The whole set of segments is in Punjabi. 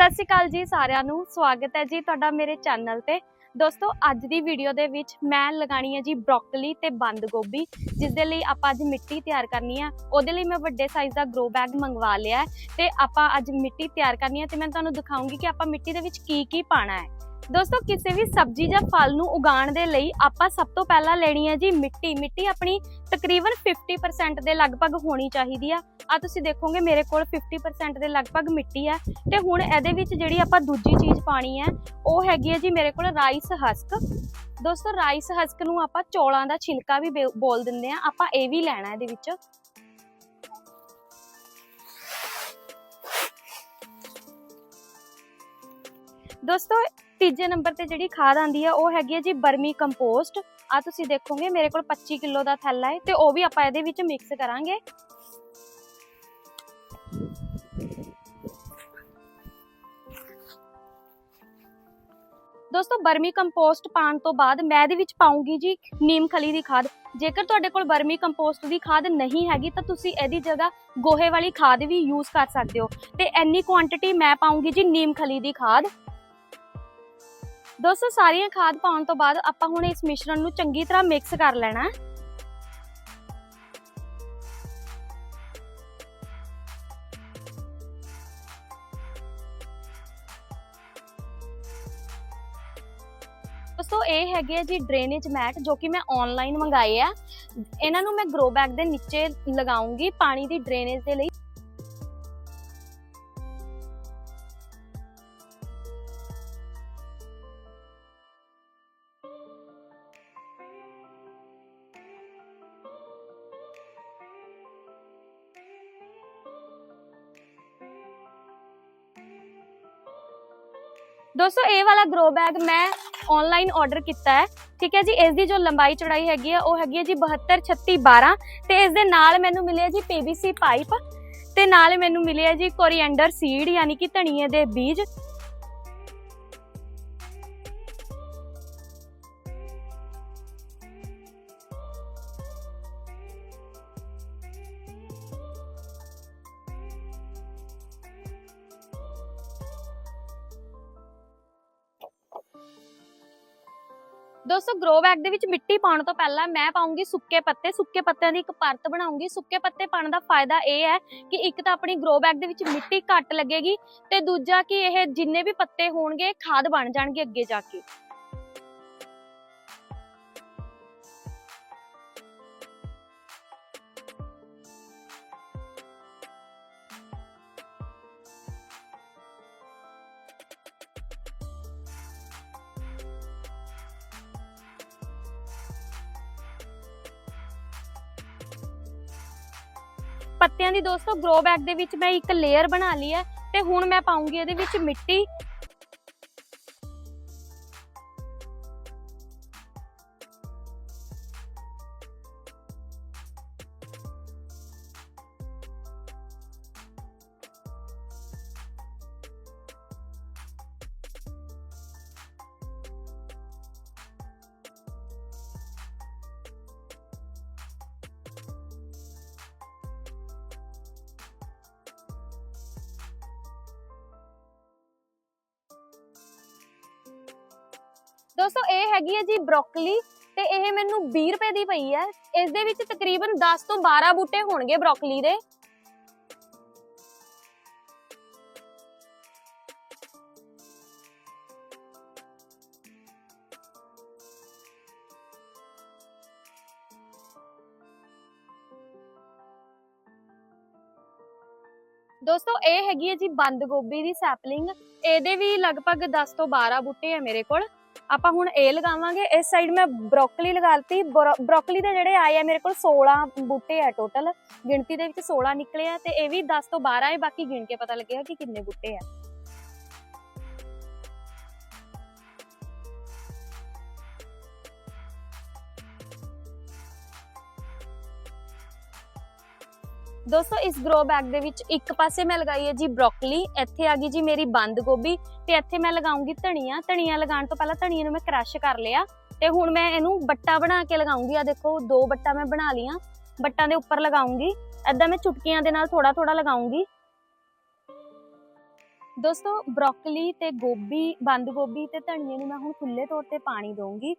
ਸਤਿ ਸ਼੍ਰੀ ਅਕਾਲ ਜੀ ਸਾਰਿਆਂ ਨੂੰ, ਸਵਾਗਤ ਹੈ ਜੀ ਤੁਹਾਡਾ ਮੇਰੇ ਚੈਨਲ ਤੇ। ਦੋਸਤੋ, ਅੱਜ ਦੀ ਵੀਡੀਓ ਦੇ ਵਿੱਚ ਮੈਂ ਲਗਾਣੀ ਹੈ ਜੀ ਬ੍ਰੋਕਲੀ ਤੇ ਬੰਦ ਗੋਭੀ ਜਿਸ ਦੇ ਲਈ ਆਪਾਂ ਅੱਜ ਮਿੱਟੀ ਤਿਆਰ ਕਰਨੀ ਹੈ। ਉਹਦੇ ਲਈ ਮੈਂ ਵੱਡੇ ਸਾਈਜ਼ ਦਾ ਗਰੋ ਬੈਗ ਮੰਗਵਾ ਲਿਆ ਹੈ ਤੇ ਆਪਾਂ ਅੱਜ ਮਿੱਟੀ ਤਿਆਰ ਕਰਨੀ ਹੈ ਤੇ ਮੈਂ ਤੁਹਾਨੂੰ ਦਿਖਾਉਂਗੀ ਕਿ ਆਪਾਂ ਮਿੱਟੀ ਦੇ ਵਿੱਚ ਕੀ ਕੀ ਪਾਣਾ ਹੈ। ਦੋਸਤੋ, ਕਿਸੇ ਵੀ ਸਬਜ਼ੀ ਜਾਂ ਫਲ ਨੂੰ ਉਗਾਉਣ ਦੇ ਲਈ ਆਪਾਂ ਸਭ ਤੋਂ ਪਹਿਲਾਂ ਲੈਣੀ ਹੈ ਜੀ ਮਿੱਟੀ। ਮਿੱਟੀ ਆਪਣੀ ਤਕਰੀਬਨ 50% ਦੇ ਲਗਭਗ ਹੋਣੀ ਚਾਹੀਦੀ ਆ। ਆ ਤੁਸੀਂ ਦੇਖੋਗੇ, ਮੇਰੇ ਕੋਲ 50% ਦੇ ਲਗਭਗ ਮਿੱਟੀ ਹੈ ਤੇ ਹੁਣ ਇਹਦੇ ਵਿੱਚ ਜਿਹੜੀ ਆਪਾਂ ਦੂਜੀ ਚੀਜ਼ ਪਾਣੀ ਹੈ, ਉਹ ਹੈਗੀ ਹੈ ਜੀ ਮੇਰੇ ਕੋਲ ਰਾਈਸ ਹਸਕ ਦੋਸਤੋ ਰਾਈਸ ਹਸਕ ਨੂੰ ਆਪਾਂ ਚੌਲਾਂ ਦਾ ਛਿਲਕਾ ਵੀ ਬੋਲ ਦਿੰਦੇ ਆ। ਆਪਾਂ ਇਹ ਵੀ ਲੈਣਾ ਇਹਦੇ ਵਿੱਚ। ਦੋਸਤੋ ਤੀਜੇ ਨੰਬਰ ਤੇ ਜਿਹੜੀ ਖਾਦ ਆਂਦੀ ਹੈ ਉਹ ਹੈਗੀ ਹੈ ਜੀ ਬਰਮੀ ਕੰਪੋਸਟ। ਆ ਤੁਸੀਂ ਦੇਖੋਗੇ, ਮੇਰੇ ਕੋਲ 25 ਕਿਲੋ ਦਾ ਥੈਲਾ ਹੈ ਤੇ ਉਹ ਵੀ ਆਪਾਂ ਇਹਦੇ ਵਿੱਚ ਮਿਕਸ ਕਰਾਂਗੇ। ਦੋਸਤੋ ਬਰਮੀ ਕੰਪੋਸਟ ਪਾਉਣ ਤੋਂ ਬਾਅਦ ਮੈਂ ਇਹਦੇ ਵਿੱਚ ਪਾਉਂਗੀ ਜੀ ਨੀਮ ਖਲੀ ਦੀ ਖਾਦ। ਜੇਕਰ ਤੁਹਾਡੇ ਕੋਲ ਬਰਮੀ ਕੰਪੋਸਟ ਦੀ ਖਾਦ ਨਹੀਂ ਹੈਗੀ, ਤਾਂ ਤੁਸੀਂ ਇਹਦੀ ਜਗ੍ਹਾ ਗੋਹੇ ਵਾਲੀ ਖਾਦ ਵੀ ਯੂਜ਼ ਕਰ ਸਕਦੇ ਹੋ। ਤੇ ਇੰਨੀ ਕੁਆਂਟੀਟੀ ਮੈਂ ਪਾਉਂਗੀ ਜੀ ਨੀਮ ਖਲੀ ਦੀ ਖਾਦ। ਦੋਸਤੋ, ਸਾਰੀਆਂ ਖਾਦ ਪਾਉਣ ਤੋਂ ਬਾਅਦ ਆਪਾਂ ਹੁਣ ਇਸ ਮਿਸ਼ਰਣ ਨੂੰ ਚੰਗੀ ਤਰ੍ਹਾਂ ਮਿਕਸ ਕਰ ਲੈਣਾ। ਹੈ ਦੋਸਤੋ, ਇਹ ਹੈਗੇ ਆ ਜੀ ਡਰੇਨੇਜ ਮੈਟ ਜੋ ਕਿ ਮੈਂ ਆਨਲਾਈਨ ਮੰਗਾਏ ਆ। ਇਹਨਾਂ ਨੂੰ ਮੈਂ ਗਰੋ ਬੈਗ ਦੇ ਨੀਚੇ ਲਗਾਉਂਗੀ ਪਾਣੀ ਦੀ ਡਰੇਨੇਜ ਦੇ ਲਈ। ਦੋਸਤੋ, ਇਹ ਵਾਲਾ ਗਰੋ ਬੈਗ ਮੈਂ ਆਨਲਾਈਨ ਆਰਡਰ ਕੀਤਾ ਹੈ। ਠੀਕ ਹੈ ਜੀ ਇਸ ਦੀ ਜੋ ਲੰਬਾਈ ਚੌੜਾਈ ਹੈਗੀ ਆ, ਉਹ ਹੈਗੀ ਹੈ ਜੀ 72 36 12 ਤੇ ਇਸ ਦੇ ਨਾਲ ਮੈਨੂੰ ਮਿਲਿਆ ਜੀ PVC ਪਾਈਪ ਤੇ ਨਾਲ ਮੈਨੂੰ ਮਿਲਿਆ ਜੀ ਕੋਰੀਐਂਡਰ ਸੀਡ ਯਾਨੀ ਕਿ ਧਨੀਏ ਦੇ ਬੀਜ। ਦੋਸਤੋ ਗਰੋ ਬੈਗ ਦੇ ਵਿੱਚ ਮਿੱਟੀ ਪਾਉਣ ਤੋਂ ਪਹਿਲਾਂ ਮੈਂ ਪਾਉਂਗੀ ਸੁੱਕੇ ਪੱਤੇ। ਸੁੱਕੇ ਪੱਤਿਆਂ ਦੀ ਇੱਕ ਪਰਤ ਬਣਾਉਂਗੀ। ਸੁੱਕੇ ਪੱਤੇ ਪਾਉਣ ਦਾ ਫਾਇਦਾ ਇਹ ਹੈ ਕਿ ਇੱਕ ਤਾਂ ਆਪਣੀ ਗਰੋ ਬੈਗ ਦੇ ਵਿੱਚ ਮਿੱਟੀ ਘੱਟ ਲੱਗੇਗੀ ਤੇ ਦੂਜਾ ਕਿ ਇਹ ਜਿੰਨੇ ਵੀ ਪੱਤੇ ਹੋਣਗੇ ਖਾਦ ਬਣ ਜਾਣਗੇ ਅੱਗੇ ਜਾ ਕੇ। ਪੱਤਿਆਂ ਦੀ ਦੋਸਤੋ ਗਰੋ ਬੈਗ ਦੇ ਵਿੱਚ ਮੈਂ ਇੱਕ ਲੇਅਰ ਬਣਾ ਲਈ ਹੈ ਤੇ ਹੁਣ ਮੈਂ ਪਾਉਂਗੀ ਇਹਦੇ ਵਿੱਚ ਮਿੱਟੀ ਦੋਸਤੋ, ਇਹ ਹੈਗੀ ਹੈ ਜੀ ਬ੍ਰੋਕਲੀ ਤੇ ਇਹ ਮੈਨੂੰ 20 ਰੁਪਏ ਦੀ ਪਈ ਹੈ। ਇਸ ਦੇ ਵਿੱਚ ਤਕਰੀਬਨ 10 ਤੋਂ 12 ਬੂਟੇ ਹੋਣਗੇ ਬ੍ਰੋਕਲੀ ਦੇ। ਦੋਸਤੋ, ਇਹ ਹੈਗੀ ਹੈ ਜੀ ਬੰਦ ਗੋਭੀ ਦੀ ਸੈਪਲਿੰਗ। ਇਹਦੇ ਵੀ ਲਗਭਗ 10 ਤੋਂ 12 ਬੂਟੇ ਆ ਮੇਰੇ ਕੋਲ। ਆਪਾਂ ਹੁਣ ਇਹ ਲਗਾਵਾਂਗੇ, ਇਸ ਸਾਈਡ ਮੈਂ ਬ੍ਰੋਕਲੀ ਲਗਾਲਤੀ ਬ੍ਰੋਕਲੀ ਦੇ ਜਿਹੜੇ ਆਏ ਆ ਮੇਰੇ ਕੋਲ 16 ਬੂਟੇ ਆ ਟੋਟਲ ਗਿਣਤੀ ਦੇ ਵਿੱਚ 16 ਨਿਕਲੇ ਆ ਤੇ ਇਹ ਵੀ 10 ਤੋਂ 12 ਹੈ ਬਾਕੀ ਗਿਣ ਕੇ ਪਤਾ ਲੱਗੇਗਾ ਕਿ ਕਿੰਨੇ ਬੂਟੇ ਆ। ਦੋਸਤੋ, ਇਸ ਗਰੋ ਬੈਗ ਦੇ ਵਿੱਚ ਇੱਕ ਪਾਸੇ ਮੈਂ ਲਗਾਈ ਹੈ ਜੀ ਬ੍ਰੋਕਲੀ ਇੱਥੇ ਆ ਗਈ ਜੀ ਮੇਰੀ ਬੰਦ ਗੋਭੀ ਤੇ ਇੱਥੇ ਮੈਂ ਲਗਾਉਂਗੀ ਧਨੀਆ। ਧਨੀਆ ਲਗਾਉਣ ਤੋਂ ਪਹਿਲਾਂ ਧਨੀਆ ਨੂੰ ਮੈਂ ਕ੍ਰਸ਼ ਕਰ ਲਿਆ ਤੇ ਹੁਣ ਮੈਂ ਇਹਨੂੰ ਬੱਟਾ ਬਣਾ ਕੇ ਲਗਾਉਂਗੀ। ਆ ਦੇਖੋ, ਦੋ ਬੱਟਾ ਮੈਂ ਬਣਾ ਲੀਆਂ ਬੱਟਾਂ ਦੇ ਉੱਪਰ ਲਗਾਉਂਗੀ। ਐਦਾਂ ਮੈਂ ਚੁਟਕੀਆਂ ਦੇ ਨਾਲ ਥੋੜਾ ਥੋੜਾ ਲਗਾਉਂਗੀ। ਦੋਸਤੋ ਬ੍ਰੋਕਲੀ ਤੇ ਗੋਭੀ, ਬੰਦ ਗੋਭੀ ਤੇ ਧਨੀਏ ਨੂੰ ਮੈਂ ਹੁਣ ਖੁੱਲੇ ਤੌਰ ਤੇ ਪਾਣੀ ਦਊਂਗੀ।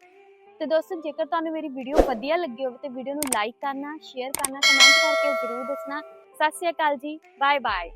ਤੇ ਦੋਸਤੋ, ਜੇਕਰ ਤੁਹਾਨੂੰ ਮੇਰੀ ਵੀਡੀਓ ਵਧੀਆ ਲੱਗੀ ਹੋਵੇ ਤੇ ਵੀਡੀਓ ਨੂੰ ਲਾਈਕ ਕਰਨਾ ਸ਼ੇਅਰ ਕਰਨਾ ਕਮੈਂਟ ਕਰਕੇ ਜ਼ਰੂਰ ਦੱਸਣਾ। ਸਤਿ ਸ਼੍ਰੀ ਅਕਾਲ ਜੀ। Bye bye